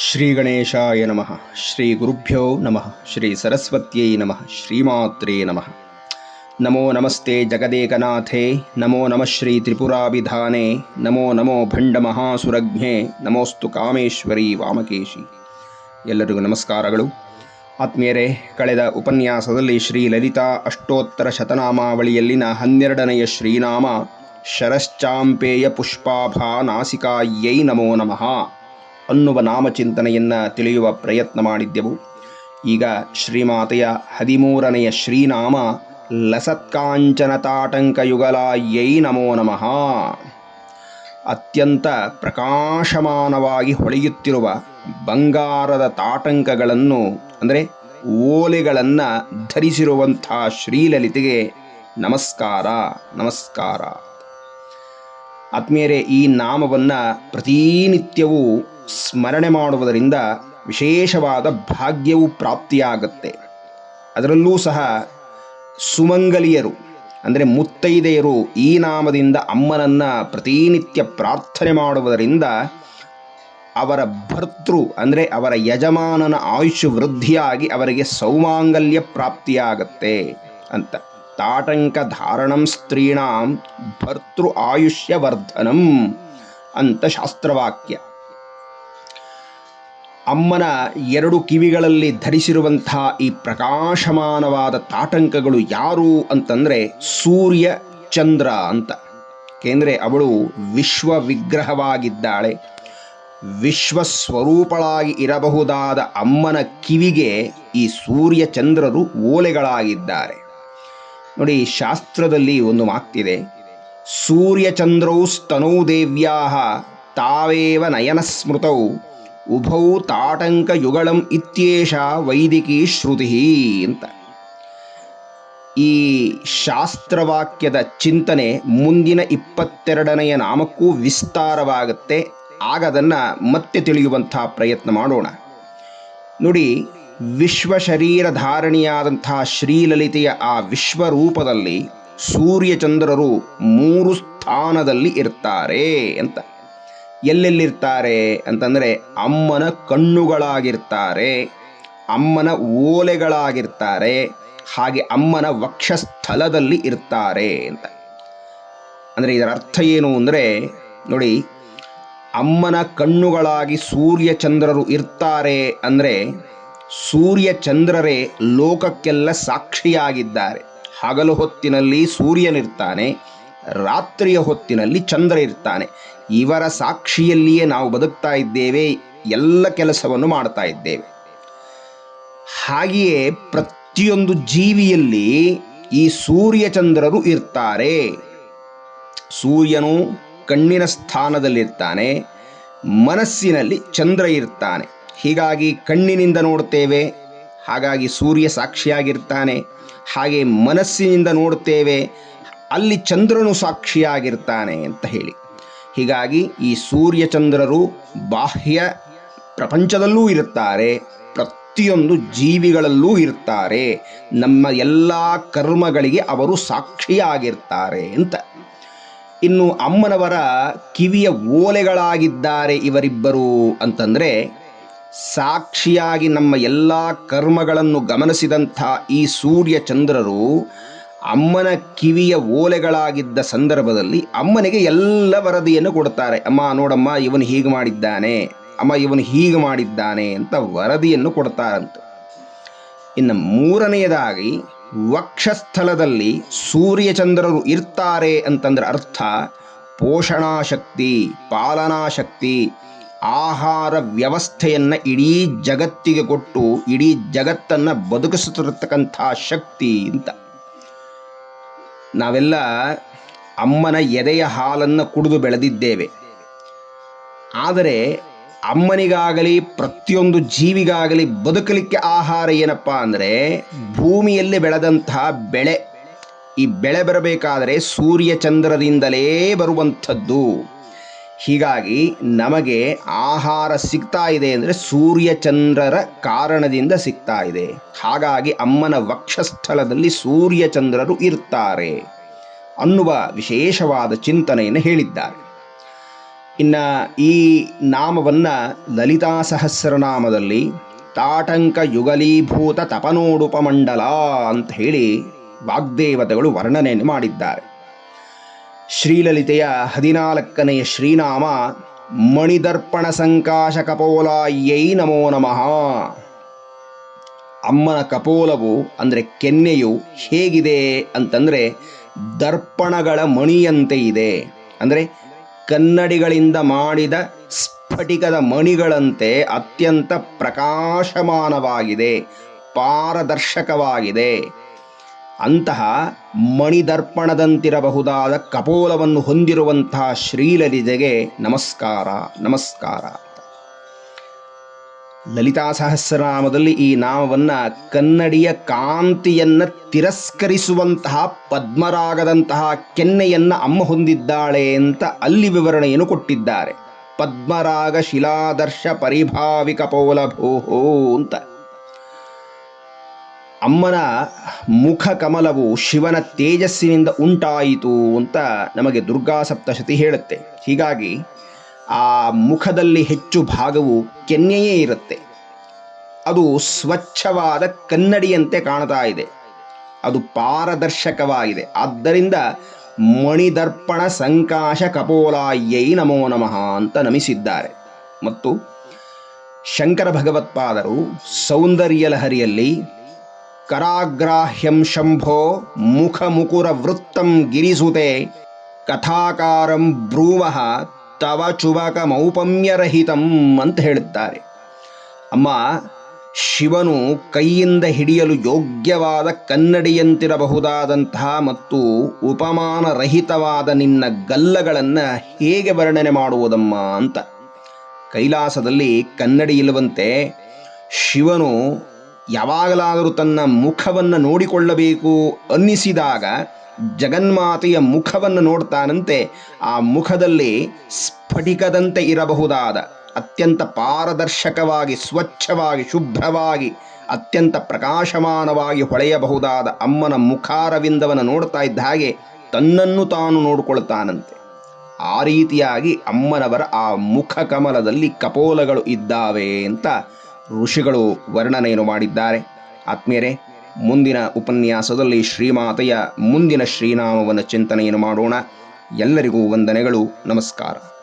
ಶ್ರೀ ಗಣೇಶಾಯ ನಮಃ. ಶ್ರೀ ಗುರುಭ್ಯೋ ನಮಃ. ಶ್ರೀ ಸರಸ್ವತ್ಯೈ ನಮಃ. ಶ್ರೀಮಾತ್ರೇ ನಮಃ. ನಮೋ ನಮಸ್ತೆ ಜಗದೇಕನಾಥೇ. ನಮೋ ನಮಃ ಶ್ರೀ ತ್ರಿಪುರಾಭಿಧಾನೆ. ನಮೋ ನಮೋ ಭಂಡ ಮಹಾಸುರಜ್ಞೆ. ನಮೋಸ್ತು ಕಾಮೇಶ್ವರಿ ವಾಮಕೇಶಿ. ಎಲ್ಲರಿಗೂ ನಮಸ್ಕಾರಗಳು. ಆತ್ಮೀಯರೇ, ಕಳೆದ ಉಪನ್ಯಾಸದಲ್ಲಿ ಶ್ರೀ ಲಲಿತಾ ಅಷ್ಟೋತ್ತರ ಶತನಾಮಾವಳಿಯಲ್ಲಿನ ಹನ್ನೆರಡನೆಯ ಶ್ರೀನಾಮ, ಶರಶ್ಚಾಂಪೇಯ ಪುಷ್ಪಾಭಾ ನಾಸಿಕಾಯೈ ನಮೋ ನಮಃ. ಅನ್ನುವ ನಾಮಚಿಂತನೆಯನ್ನು ತಿಳಿಯುವ ಪ್ರಯತ್ನ ಮಾಡಿದ್ದೆವು. ಈಗ ಶ್ರೀಮಾತೆಯ ಹದಿಮೂರನೆಯ ಶ್ರೀನಾಮ ಲಸತ್ಕಾಂಚನ ತಾಟಂಕಯುಗಲಾಯೈ ನಮೋ ನಮಃ. ಅತ್ಯಂತ ಪ್ರಕಾಶಮಾನವಾಗಿ ಹೊಳೆಯುತ್ತಿರುವ ಬಂಗಾರದ ತಾಟಂಕಗಳನ್ನು, ಅಂದರೆ ಓಲೆಗಳನ್ನು ಧರಿಸಿರುವಂಥ ಶ್ರೀಲಲಿತೆಗೆ ನಮಸ್ಕಾರ ನಮಸ್ಕಾರ. ಆತ್ಮೀಯರೇ, ಈ ನಾಮವನ್ನು ಪ್ರತಿನಿತ್ಯವೂ ಸ್ಮರಣೆ ಮಾಡುವುದರಿಂದ ವಿಶೇಷವಾದ ಭಾಗ್ಯವು ಪ್ರಾಪ್ತಿಯಾಗುತ್ತೆ. ಅದರಲ್ಲೂ ಸಹ ಸುಮಂಗಲಿಯರು, ಅಂದರೆ ಮುತ್ತೈದೆಯರು ಈ ನಾಮದಿಂದ ಅಮ್ಮನನ್ನು ಪ್ರತಿನಿತ್ಯ ಪ್ರಾರ್ಥನೆ ಮಾಡುವುದರಿಂದ ಅವರ ಭರ್ತೃ, ಅಂದರೆ ಅವರ ಯಜಮಾನನ ಆಯುಷ್ಯ ವೃದ್ಧಿಯಾಗಿ ಅವರಿಗೆ ಸೌಮಾಂಗಲ್ಯ ಪ್ರಾಪ್ತಿಯಾಗತ್ತೆ ಅಂತ. ತಾಟಂಕ ಧಾರಣಂ ಸ್ತ್ರೀಣಾಂ ಭರ್ತೃ ಆಯುಷ್ಯವರ್ಧನಂ ಅಂತ ಶಾಸ್ತ್ರವಾಕ್ಯ. ಅಮ್ಮನ ಎರಡು ಕಿವಿಗಳಲ್ಲಿ ಧರಿಸಿರುವಂಥ ಈ ಪ್ರಕಾಶಮಾನವಾದ ತಾಟಂಕಗಳು ಯಾರು ಅಂತಂದರೆ ಸೂರ್ಯ ಚಂದ್ರ ಅಂತ. ಏಕೆಂದರೆ ಅವಳು ವಿಶ್ವ ವಿಗ್ರಹವಾಗಿದ್ದಾಳೆ ವಿಶ್ವ ಸ್ವರೂಪಳಾಗಿ ಇರಬಹುದಾದ ಅಮ್ಮನ ಕಿವಿಗೆ ಈ ಸೂರ್ಯ ಚಂದ್ರರು ಓಲೆಗಳಾಗಿದ್ದಾರೆ. ನೋಡಿ, ಶಾಸ್ತ್ರದಲ್ಲಿ ಒಂದು ಮಾತಿದೆ. ಸೂರ್ಯಚಂದ್ರೌ ಸ್ತನೌ ದೇವ್ಯಾ ತಾವೇವ ನಯನ ಸ್ಮೃತೌ ಉಭೌ ತಾಟಂಕ ಯುಗಳಂ ಇತ್ಯೇಷ ವೈದಿಕಿ ಶ್ರುತಿ ಅಂತ. ಈ ಶಾಸ್ತ್ರವಾಕ್ಯದ ಚಿಂತನೆ ಮುಂದಿನ ಇಪ್ಪತ್ತೆರಡನೆಯ ನಾಮಕ್ಕೂ ವಿಸ್ತಾರವಾಗುತ್ತೆ. ಆಗ ಅದನ್ನು ಮತ್ತೆ ತಿಳಿಯುವಂಥ ಪ್ರಯತ್ನ ಮಾಡೋಣ. ನೋಡಿ, ವಿಶ್ವ ಶರೀರ ಧಾರಣಿಯಾದಂತಹ ಶ್ರೀಲಲಿತೆಯ ಆ ವಿಶ್ವರೂಪದಲ್ಲಿ ಸೂರ್ಯಚಂದ್ರರು ಮೂರು ಸ್ಥಾನದಲ್ಲಿ ಇರ್ತಾರೆ ಅಂತ. ಎಲ್ಲೆಲ್ಲಿರ್ತಾರೆ ಅಂತಂದರೆ ಅಮ್ಮನ ಕಣ್ಣುಗಳಾಗಿರ್ತಾರೆ, ಅಮ್ಮನ ಓಲೆಗಳಾಗಿರ್ತಾರೆ, ಹಾಗೆ ಅಮ್ಮನ ವಕ್ಷಸ್ಥಲದಲ್ಲಿ ಇರ್ತಾರೆ ಅಂತ. ಅಂದರೆ ಇದರ ಅರ್ಥ ಏನು ಅಂದರೆ, ನೋಡಿ, ಅಮ್ಮನ ಕಣ್ಣುಗಳಾಗಿ ಸೂರ್ಯ ಚಂದ್ರರು ಇರ್ತಾರೆ ಅಂದರೆ, ಸೂರ್ಯಚಂದ್ರರೇ ಲೋಕಕ್ಕೆಲ್ಲ ಸಾಕ್ಷಿಯಾಗಿದ್ದಾರೆ. ಹಗಲು ಹೊತ್ತಿನಲ್ಲಿ ಸೂರ್ಯನಿರ್ತಾನೆ ರಾತ್ರಿಯ ಹೊತ್ತಿನಲ್ಲಿ ಚಂದ್ರ ಇರ್ತಾನೆ. ಇವರ ಸಾಕ್ಷಿಯಲ್ಲಿಯೇ ನಾವು ಬದುಕ್ತಾ ಇದ್ದೇವೆ, ಎಲ್ಲ ಕೆಲಸವನ್ನು ಮಾಡ್ತಾ ಇದ್ದೇವೆ. ಹಾಗೆಯೇ ಪ್ರತಿಯೊಂದು ಜೀವಿಯಲ್ಲಿ ಈ ಸೂರ್ಯ ಚಂದ್ರರು ಇರ್ತಾರೆ. ಸೂರ್ಯನು ಕಣ್ಣಿನ ಸ್ಥಾನದಲ್ಲಿರ್ತಾನೆ, ಮನಸ್ಸಿನಲ್ಲಿ ಚಂದ್ರ ಇರ್ತಾನೆ. ಹೀಗಾಗಿ ಕಣ್ಣಿನಿಂದ ನೋಡ್ತೇವೆ, ಹಾಗಾಗಿ ಸೂರ್ಯ ಸಾಕ್ಷಿಯಾಗಿರ್ತಾನೆ. ಹಾಗೆ ಮನಸ್ಸಿನಿಂದ ನೋಡ್ತೇವೆ ಅಲ್ಲಿ ಚಂದ್ರನು ಸಾಕ್ಷಿಯಾಗಿರ್ತಾನೆ ಅಂತ ಹೇಳಿ. ಹೀಗಾಗಿ ಈ ಸೂರ್ಯಚಂದ್ರರು ಬಾಹ್ಯ ಪ್ರಪಂಚದಲ್ಲೂ ಇರುತ್ತಾರೆ, ಪ್ರತಿಯೊಂದು ಜೀವಿಗಳಲ್ಲೂ ಇರ್ತಾರೆ, ನಮ್ಮ ಎಲ್ಲ ಕರ್ಮಗಳಿಗೆ ಅವರು ಸಾಕ್ಷಿಯಾಗಿರ್ತಾರೆ ಅಂತ. ಇನ್ನು ಅಮ್ಮನವರ ಕಿವಿಯ ಓಲೆಗಳಾಗಿದ್ದಾರೆ ಇವರಿಬ್ಬರು ಅಂತಂದರೆ, ಸಾಕ್ಷಿಯಾಗಿ ನಮ್ಮ ಎಲ್ಲ ಕರ್ಮಗಳನ್ನು ಗಮನಿಸಿದಂಥ ಈ ಸೂರ್ಯ ಚಂದ್ರರು ಅಮ್ಮನ ಕಿವಿಯ ಓಲೆಗಳಾಗಿದ್ದ ಸಂದರ್ಭದಲ್ಲಿ ಅಮ್ಮನಿಗೆ ಎಲ್ಲ ವರದಿಯನ್ನು ಕೊಡುತ್ತಾರೆ. ಅಮ್ಮ, ನೋಡಮ್ಮ, ಇವನು ಹೀಗೆ ಮಾಡಿದ್ದಾನೆ. ಅಮ್ಮ, ಇವನು ಹೀಗೆ ಮಾಡಿದ್ದಾನೆ ಅಂತ ವರದಿಯನ್ನು ಕೊಡ್ತಾರಂತೆ. ಇನ್ನು ಮೂರನೆಯದಾಗಿ, ವಕ್ಷಸ್ಥಳದಲ್ಲಿ ಸೂರ್ಯಚಂದ್ರರು ಇರ್ತಾರೆ ಅಂತಂದ್ರೆ ಅರ್ಥ, ಪೋಷಣಾಶಕ್ತಿ, ಪಾಲನಾಶಕ್ತಿ, ಆಹಾರ ವ್ಯವಸ್ಥೆಯನ್ನು ಇಡೀ ಜಗತ್ತಿಗೆ ಕೊಟ್ಟು, ಇಡೀ ಜಗತ್ತನ್ನು ಬದುಕಿಸುತ್ತಿರತಕ್ಕಂಥ ಶಕ್ತಿ ಅಂತ. ನಾವೆಲ್ಲ ಅಮ್ಮನ ಎದೆಯ ಹಾಲನ್ನು ಕುಡಿದು ಬೆಳೆದಿದ್ದೇವೆ. ಆದರೆ ಅಮ್ಮನಿಗಾಗಲಿ, ಪ್ರತಿಯೊಂದು ಜೀವಿಗಾಗಲಿ ಬದುಕಲಿಕ್ಕೆ ಆಹಾರ ಏನಪ್ಪ ಅಂದರೆ ಭೂಮಿಯಲ್ಲಿ ಬೆಳೆದಂತಹ ಬೆಳೆ. ಈ ಬೆಳೆ ಬರಬೇಕಾದರೆ ಸೂರ್ಯ ಚಂದ್ರದಿಂದಲೇ ಬರುವಂಥದ್ದು. ಹೀಗಾಗಿ ನಮಗೆ ಆಹಾರ ಸಿಗ್ತಾ ಇದೆ ಅಂದರೆ ಸೂರ್ಯಚಂದ್ರರ ಕಾರಣದಿಂದ ಸಿಗ್ತಾ ಇದೆ. ಹಾಗಾಗಿ ಅಮ್ಮನ ವಕ್ಷಸ್ಥಳದಲ್ಲಿ ಸೂರ್ಯಚಂದ್ರರು ಇರ್ತಾರೆ ಅನ್ನುವ ವಿಶೇಷವಾದ ಚಿಂತನೆಯನ್ನು ಹೇಳಿದ್ದಾರೆ. ಇನ್ನು ಈ ನಾಮವನ್ನು ಲಲಿತಾ ಸಹಸ್ರನಾಮದಲ್ಲಿ ತಾಟಂಕ ಯುಗಲೀಭೂತ ತಪನೋಡುಪಮಂಡಲ ಅಂತ ಹೇಳಿ ವಾಗ್ದೇವತೆಗಳು ವರ್ಣನೆಯನ್ನು ಮಾಡಿದ್ದಾರೆ. ಶ್ರೀಲಲಿತೆಯ ಹದಿನಾಲ್ಕನೆಯ ಶ್ರೀನಾಮ ಮಣಿದರ್ಪಣ ಸಂಕಾಶ ಕಪೋಲಾಯೈ ನಮೋ ನಮಃ. ಅಮ್ಮನ ಕಪೋಲವು ಅಂದರೆ ಕೆನ್ನೆಯು ಹೇಗಿದೆ ಅಂತಂದರೆ ದರ್ಪಣಗಳ ಮಣಿಯಂತೆ ಇದೆ. ಅಂದರೆ ಕನ್ನಡಿಗಳಿಂದ ಮಾಡಿದ ಸ್ಫಟಿಕದ ಮಣಿಗಳಂತೆ ಅತ್ಯಂತ ಪ್ರಕಾಶಮಾನವಾಗಿದೆ, ಪಾರದರ್ಶಕವಾಗಿದೆ. ಅಂತಹ ಮಣಿದರ್ಪಣದಂತಿರಬಹುದಾದ ಕಪೋಲವನ್ನು ಹೊಂದಿರುವಂತಹ ಶ್ರೀಲಲಿತೆಗೆ ನಮಸ್ಕಾರ ನಮಸ್ಕಾರ. ಲಲಿತಾ ಸಹಸ್ರನಾಮದಲ್ಲಿ ಈ ನಾಮವನ್ನು ಕನ್ನಡಿಯ ಕಾಂತಿಯನ್ನು ತಿರಸ್ಕರಿಸುವಂತಹ ಪದ್ಮರಾಗದಂತಹ ಕೆನ್ನೆಯನ್ನು ಅಮ್ಮ ಹೊಂದಿದ್ದಾಳೆ ಅಂತ ಅಲ್ಲಿ ವಿವರಣೆಯನ್ನು ಕೊಟ್ಟಿದ್ದಾರೆ. ಪದ್ಮರಾಗ ಶಿಲಾದರ್ಶ ಪರಿಭಾವಿಕ ಪೌಲಭೂಹೋ ಅಂತ. ಅಮ್ಮನ ಮುಖ ಕಮಲವು ಶಿವನ ತೇಜಸ್ಸಿನಿಂದ ಉಂಟಾಯಿತು ಅಂತ ನಮಗೆ ದುರ್ಗಾ ಸಪ್ತಶತಿ ಹೇಳುತ್ತೆ. ಹೀಗಾಗಿ ಆ ಮುಖದಲ್ಲಿ ಹೆಚ್ಚು ಭಾಗವು ಕೆನ್ನೆಯೇ ಇರುತ್ತೆ. ಅದು ಸ್ವಚ್ಛವಾದ ಕನ್ನಡಿಯಂತೆ ಕಾಣ್ತಾ ಇದೆ. ಅದು ಪಾರದರ್ಶಕವಾಗಿದೆ. ಆದ್ದರಿಂದ ಮಣಿದರ್ಪಣ ಸಂಕಾಶ ಕಪೋಲಾಯ್ಯೈ ನಮೋ ನಮಃ ಅಂತ ನಮಿಸಿದ್ದಾರೆ. ಮತ್ತು ಶಂಕರ ಭಗವತ್ಪಾದರು ಸೌಂದರ್ಯ ಲಹರಿಯಲ್ಲಿ ಕರಾಗ್ರಾಹ್ಯಂ ಶಂಭೋ ಮುಖ ಮುಕುರ ವೃತ್ತಂ ಗಿರಿಸುತೆ ಕಥಾಕಾರಂ ಬ್ರೂವಃ ತವ ಚುಬಕ ಮೌಪಮ್ಯರಹಿತಂ ಅಂತ ಹೇಳುತ್ತಾರೆ. ಅಮ್ಮ, ಶಿವನು ಕೈಯಿಂದ ಹಿಡಿಯಲು ಯೋಗ್ಯವಾದ ಕನ್ನಡಿಯಂತಿರಬಹುದಾದಂತಹ ಮತ್ತು ಉಪಮಾನರಹಿತವಾದ ನಿನ್ನ ಗಲ್ಲಗಳನ್ನು ಹೇಗೆ ವರ್ಣನೆ ಮಾಡುವುದಮ್ಮ ಅಂತ. ಕೈಲಾಸದಲ್ಲಿ ಕನ್ನಡಿ ಇಲ್ಲವಂತೆ ಶಿವನು ಯಾವಾಗಲಾದರೂ ತನ್ನ ಮುಖವನ್ನು ನೋಡಿಕೊಳ್ಳಬೇಕು ಅನ್ನಿಸಿದಾಗ ಜಗನ್ಮಾತೆಯ ಮುಖವನ್ನು ನೋಡ್ತಾನಂತೆ, ಆ ಮುಖದಲ್ಲಿ ಸ್ಫಟಿಕದಂತೆ ಇರಬಹುದಾದ, ಅತ್ಯಂತ ಪಾರದರ್ಶಕವಾಗಿ, ಸ್ವಚ್ಛವಾಗಿ, ಶುಭ್ರವಾಗಿ, ಅತ್ಯಂತ ಪ್ರಕಾಶಮಾನವಾಗಿ ಹೊಳೆಯಬಹುದಾದ ಅಮ್ಮನ ಮುಖಾರವಿಂದವನ್ನು ನೋಡ್ತಾ ಇದ್ದ ಹಾಗೆ ತನ್ನನ್ನು ತಾನು ನೋಡಿಕೊಳ್ತಾನಂತೆ. ಆ ರೀತಿಯಾಗಿ ಅಮ್ಮನವರ ಆ ಮುಖ ಕಮಲದಲ್ಲಿ ಕಪೋಲಗಳು ಇದ್ದಾವೆ ಅಂತ ಋಷಿಗಳು ವರ್ಣನೆಯನ್ನು ಮಾಡಿದ್ದಾರೆ. ಆತ್ಮೀಯರೇ ಮುಂದಿನ ಉಪನ್ಯಾಸದಲ್ಲಿ ಶ್ರೀಮಾತೆಯ ಮುಂದಿನ ಶ್ರೀನಾಮವನ್ನು ಚಿಂತನೆಯನ್ನು ಮಾಡೋಣ. ಎಲ್ಲರಿಗೂ ವಂದನೆಗಳು. ನಮಸ್ಕಾರ.